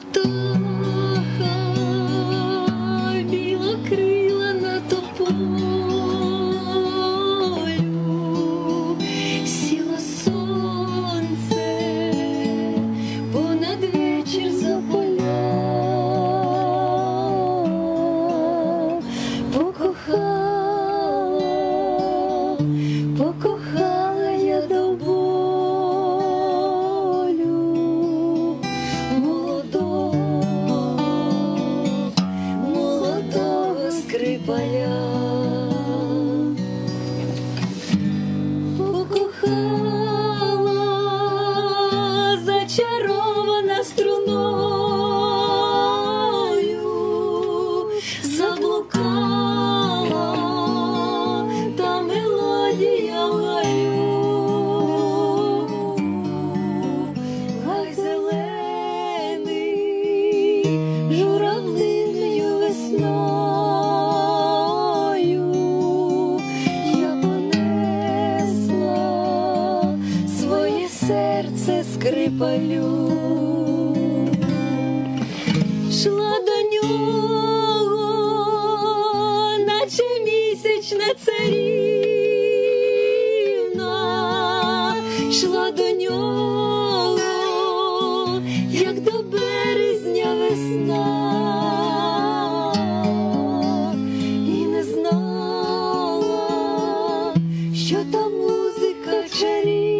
Птаха, біла крила на тополю, сіло сонце, понад вечір за поля, покохала, покохала молодого серце скрипалю. Шла до нього, наче місячна царівна, йшла до нього, як до березня весна, і не знала, що та музика чарівна.